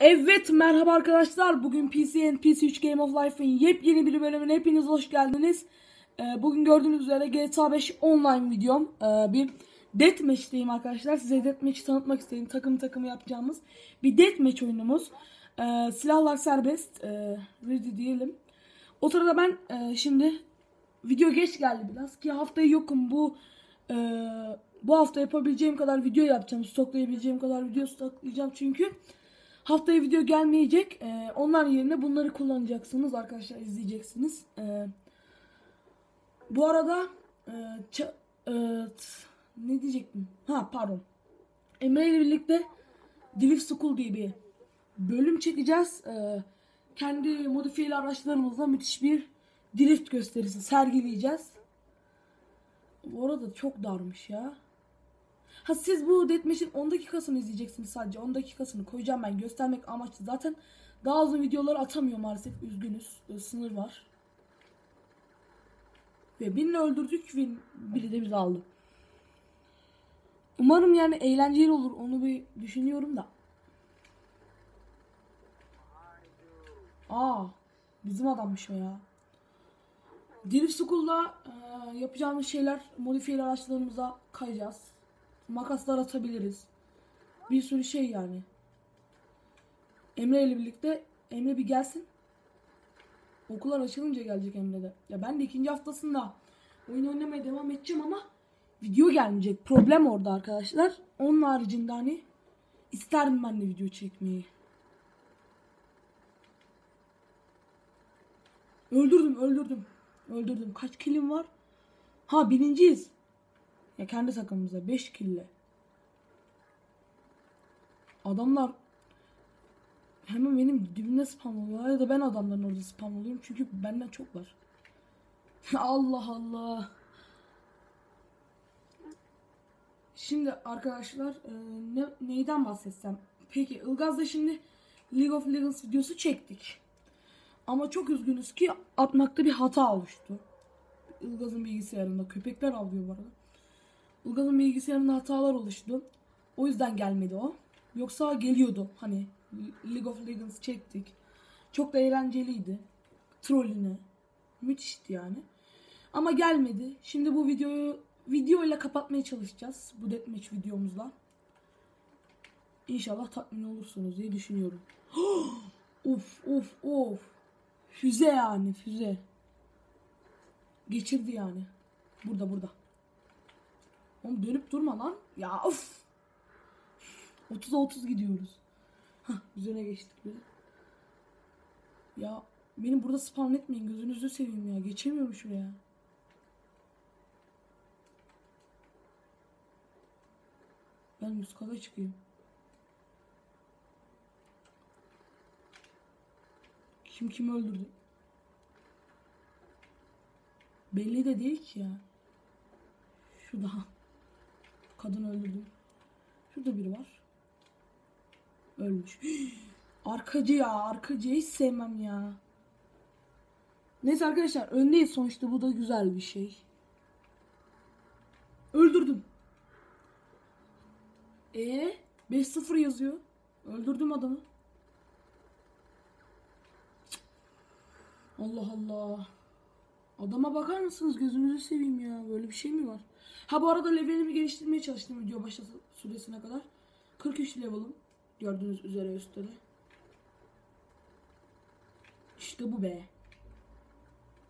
Evet merhaba arkadaşlar. Bugün PC and PC3 Game of Life'ın yepyeni bir bölümüne hepiniz hoş geldiniz. Ee, bugün gördüğünüz üzere GTA 5 online videom. Ee, bir deathmatch'teyim arkadaşlar. Size deathmatch'i tanıtmak istedim. Takım takımı yapacağımız bir deathmatch oyunumuz. Ee, silahlar serbest. Ee, ready diyelim. O sırada ben e, şimdi video geç geldi biraz ki haftayı yokum bu e, bu hafta yapabileceğim kadar video yapacağım. Stoklayabileceğim kadar video stoklayacağım çünkü haftaya video gelmeyecek. E, onlar yerine bunları kullanacaksınız arkadaşlar izleyeceksiniz. E, bu arada e, e, ne diyecektim? Ha pardon. Emre ile birlikte Drift School diye bir bölüm çekeceğiz. E, kendi modifiyeli araçlarımızla müthiş bir drift gösterisi sergileyeceğiz. Bu arada çok darmış ya. Ha siz bu Deathmatch'in 10 dakikasını izleyeceksiniz sadece. 10 dakikasını koyacağım ben göstermek amaçlı. Zaten daha uzun videoları atamıyor maalesef. Üzgünüz. Ee, Sınır var. Ve birini öldürdük ve biri de bizi aldı. Umarım yani eğlenceli olur. Onu bir düşünüyorum da. Aa, bizim adammış o ya. Drift School'da e, yapacağımız şeyler modifiyeli araçlarımıza kayacağız. Makaslar atabiliriz. Bir sürü şey yani. Emre ile birlikte Emre bir gelsin. Okullar açılınca gelecek Emre de. Ya ben de ikinci haftasında oyun oynamaya devam edeceğim ama video gelmeyecek. Problem orada arkadaşlar. Onun haricinde hani isterdim ben de video çekmeyi. Öldürdüm öldürdüm. Öldürdüm. Kaç kilim var? Ha birinciyiz. Ya kendi takımımıza 5 kille. Adamlar hemen benim dibimde spam oluyorlar ya da ben adamların orada spam oluyorum çünkü benden çok var. Allah Allah. Şimdi arkadaşlar e, ne, neyden bahsetsem? Peki Ilgaz'da şimdi League of Legends videosu çektik. Ama çok üzgünüz ki atmakta bir hata oluştu. Ilgaz'ın bilgisayarında köpekler avlıyor bu arada. Ilgaz'ın bilgisayarında hatalar oluştu. O yüzden gelmedi o. Yoksa geliyordu hani League of Legends çektik. Çok da eğlenceliydi. Trollüne. Müthişti yani. Ama gelmedi. Şimdi bu videoyu video ile kapatmaya çalışacağız. Bu deathmatch videomuzla. İnşallah tatmin olursunuz diye düşünüyorum. of of of. Füze yani füze. Geçirdi yani. Burada burada. Oğlum dönüp durma lan. Ya of. 30'a 30 gidiyoruz. Hah üzerine geçtik bir. Ya beni burada spawn etmeyin gözünüzü seveyim ya. Geçemiyorum şuraya. Ben kata çıkayım. Kim kimi öldürdü? Belli de değil ki ya. Şu daha. Kadın öldürdüm. Şurada biri var. Ölmüş. Arkacı ya. Arkacı hiç sevmem ya. Neyse arkadaşlar öndeyiz sonuçta bu da güzel bir şey. Öldürdüm. E 5-0 yazıyor. Öldürdüm adamı. Allah Allah. Adama bakar mısınız? Gözünüzü seveyim ya. Böyle bir şey mi var? Ha bu arada levelimi geliştirmeye çalıştım video başta süresine kadar. 43 level'ım. Gördüğünüz üzere üstte de. İşte bu be.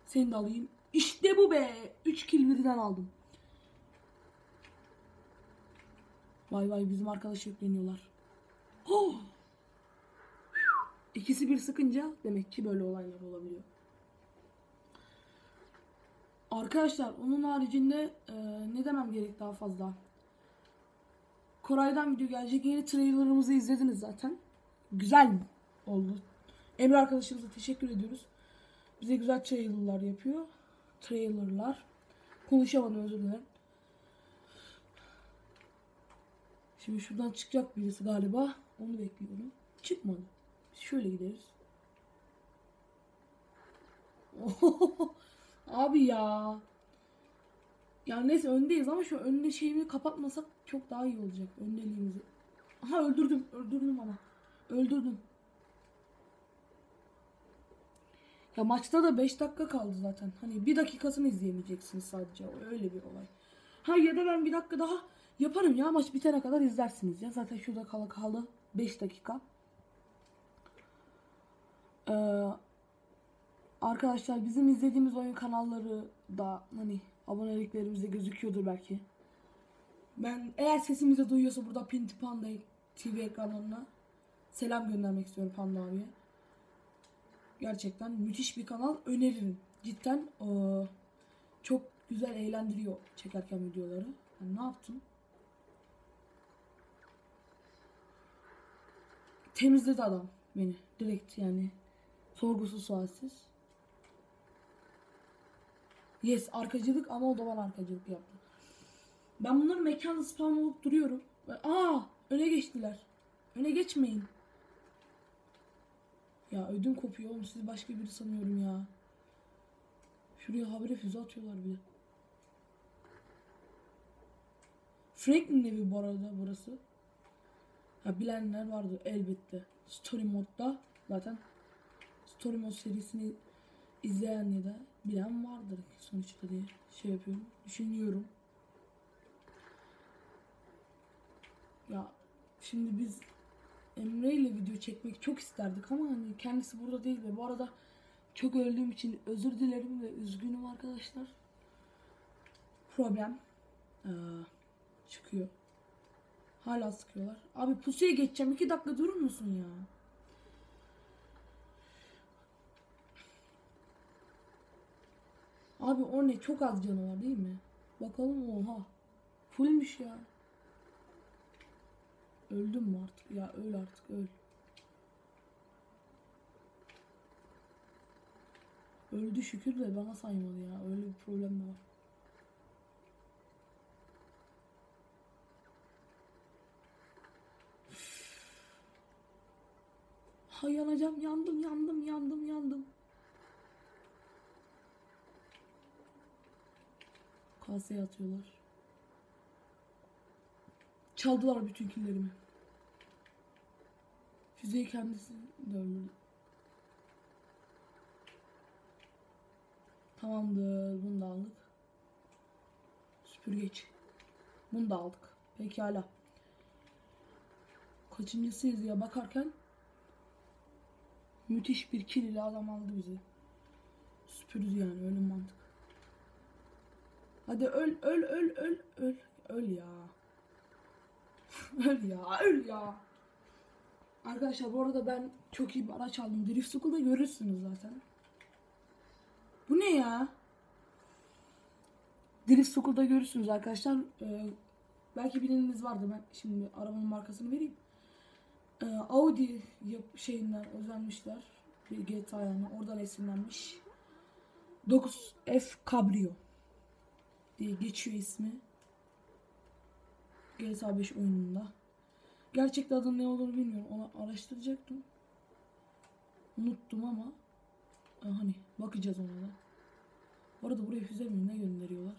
Seni de alayım. İşte bu be. 3 kill birden aldım. Vay vay bizim arkadaş yükleniyorlar. Oh! İkisi bir sıkınca demek ki böyle olaylar olabiliyor. Arkadaşlar onun haricinde e, ne demem gerek daha fazla. Koray'dan video gelecek. Yeni trailerımızı izlediniz zaten. Güzel oldu. Emre arkadaşımıza teşekkür ediyoruz. Bize güzel trailerlar yapıyor. Trailerlar. Konuşamadım özür dilerim. Şimdi şuradan çıkacak birisi galiba. Onu bekliyorum. Çıkmadı. Şöyle gideriz. Abi ya. Ya neyse öndeyiz ama şu önde şeyimi kapatmasak çok daha iyi olacak. Öndeliğimizi. Aha öldürdüm. Öldürdüm ama. Öldürdüm. Ya maçta da 5 dakika kaldı zaten. Hani bir dakikasını izleyemeyeceksiniz sadece. Öyle bir olay. Ha ya da ben bir dakika daha yaparım ya maç bitene kadar izlersiniz ya. Zaten şurada kalı kalı 5 dakika. Ee, arkadaşlar bizim izlediğimiz oyun kanalları da hani aboneliklerimizde gözüküyordur belki. Ben eğer sesimizi duyuyorsa burada Pinti Panda TV ekranlarına selam göndermek istiyorum Panda abiye. Gerçekten müthiş bir kanal öneririm. Cidden eee, çok güzel eğlendiriyor çekerken videoları. Ben ne yaptım? Temizledi adam beni direkt yani sorgusuz sualsiz. Yes arkacılık ama o da bana arkacılık yaptı. Ben bunların mekanda spam olup duruyorum. Aa öne geçtiler. Öne geçmeyin. Ya ödüm kopuyor oğlum sizi başka biri sanıyorum ya. Şuraya habire füze atıyorlar bir. Franklin'in evi bu arada burası. Ha bilenler vardı elbette. Story modda zaten Story mod serisini izleyen ya da bilen vardır sonuçta diye şey yapıyorum. Düşünüyorum. Ya şimdi biz Emre ile video çekmek çok isterdik ama hani kendisi burada değil ve bu arada çok öldüğüm için özür dilerim ve üzgünüm arkadaşlar. Problem ee, çıkıyor. Hala sıkıyorlar. Abi pusuya geçeceğim. iki dakika durur musun ya? Abi o ne? Çok az canı var değil mi? Bakalım oha. Fullmüş ya. Öldüm mü artık? Ya öl artık öl. Öldü şükür de bana saymadı ya. Öyle bir problem de var. Ha yanacağım yandım yandım yandım yandım. Kaseye atıyorlar. Çaldılar bütün killerimi. Füzeyi kendisi de öldürdü. Tamamdır. Bunu da aldık. Süpürgeç. Bunu da aldık. Pekala. Kaçıncısıyız ya bakarken müthiş bir kill ile adam aldı bizi. Süpürdü yani öyle mantık. Hadi öl öl öl öl öl öl ya. öl ya öl ya. Arkadaşlar bu arada ben çok iyi bir araç aldım. Drift School'da görürsünüz zaten. Bu ne ya? Drift School'da görürsünüz arkadaşlar. Ee, belki bileniniz vardı. Ben şimdi arabanın markasını vereyim. Ee, Audi şeyinden özenmişler. Bir GTA yani oradan esinlenmiş. 9F Cabrio diye geçiyor ismi. GTA 5 oyununda. Gerçekte adı ne olduğunu bilmiyorum. Onu araştıracaktım. Unuttum ama e, hani bakacağız ona da. Bu arada buraya füze mi ne gönderiyorlar?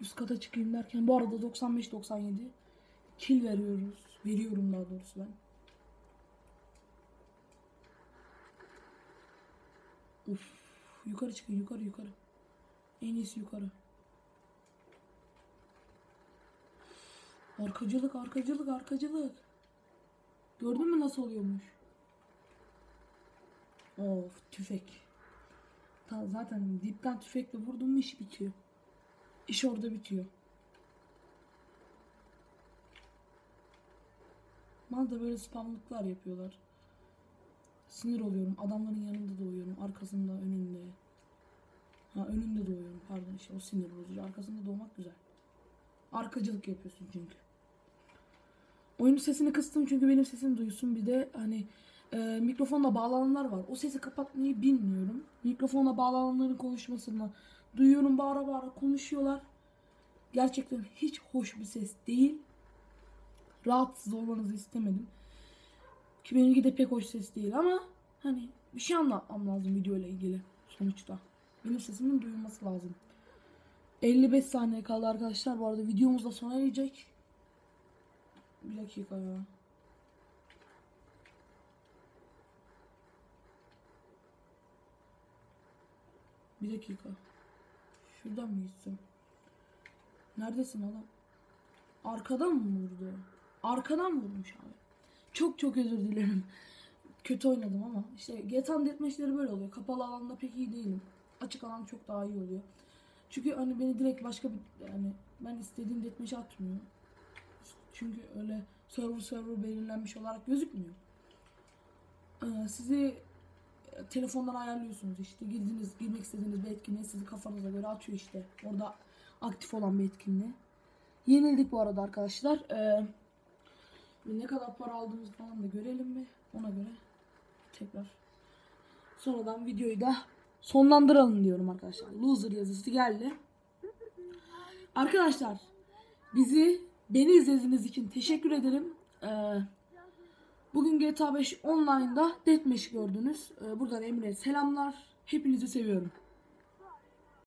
Üst kata çıkayım derken bu arada 95-97 kill veriyoruz. Veriyorum daha doğrusu ben. Uf, yukarı çıkın yukarı yukarı. En iyisi yukarı. Arkacılık arkacılık arkacılık. Gördün mü nasıl oluyormuş? Of tüfek. Ta zaten dipten tüfekle vurdum mu iş bitiyor. İş orada bitiyor. Bana da böyle spamlıklar yapıyorlar. Sinir oluyorum. Adamların yanında doğuyorum. Arkasında, önünde. Ha önünde doğuyorum. Pardon işte o sinir bozucu. Arkasında doğmak güzel. Arkacılık yapıyorsun çünkü. Oyunun sesini kıstım çünkü benim sesim duysun. Bir de hani e, mikrofonla bağlananlar var. O sesi kapatmayı bilmiyorum. Mikrofonla bağlananların konuşmasını duyuyorum. Bağıra bağıra konuşuyorlar. Gerçekten hiç hoş bir ses değil. Rahatsız olmanızı istemedim. Ki benimki de pek hoş ses değil ama hani bir şey anlatmam lazım video ile ilgili sonuçta. Benim sesimin duyulması lazım. 55 saniye kaldı arkadaşlar. Bu arada videomuz da sona erecek. Bir dakika ya. Bir dakika. Şuradan mı gitsin? Neredesin adam? Arkadan mı vurdu? Arkadan vurmuş abi. Çok çok özür dilerim. Kötü oynadım ama işte GTA deathmatch'leri böyle oluyor. Kapalı alanda pek iyi değilim. Açık alan çok daha iyi oluyor. Çünkü hani beni direkt başka bir yani ben istediğim deathmatch'e atmıyor. Çünkü öyle server server belirlenmiş olarak gözükmüyor. Ee, sizi e, telefondan ayarlıyorsunuz işte girdiniz girmek istediğiniz bir etkinliğe sizi kafanıza göre atıyor işte orada aktif olan bir etkinliği. Yenildik bu arada arkadaşlar. Ee, ne kadar para aldığımızı falan da görelim mi? Ona göre tekrar sonradan videoyu da sonlandıralım diyorum arkadaşlar. Loser yazısı geldi. Arkadaşlar bizi beni izlediğiniz için teşekkür ederim. Ee, bugün GTA 5 online'da Deathmatch gördünüz. Ee, buradan Emre selamlar. Hepinizi seviyorum.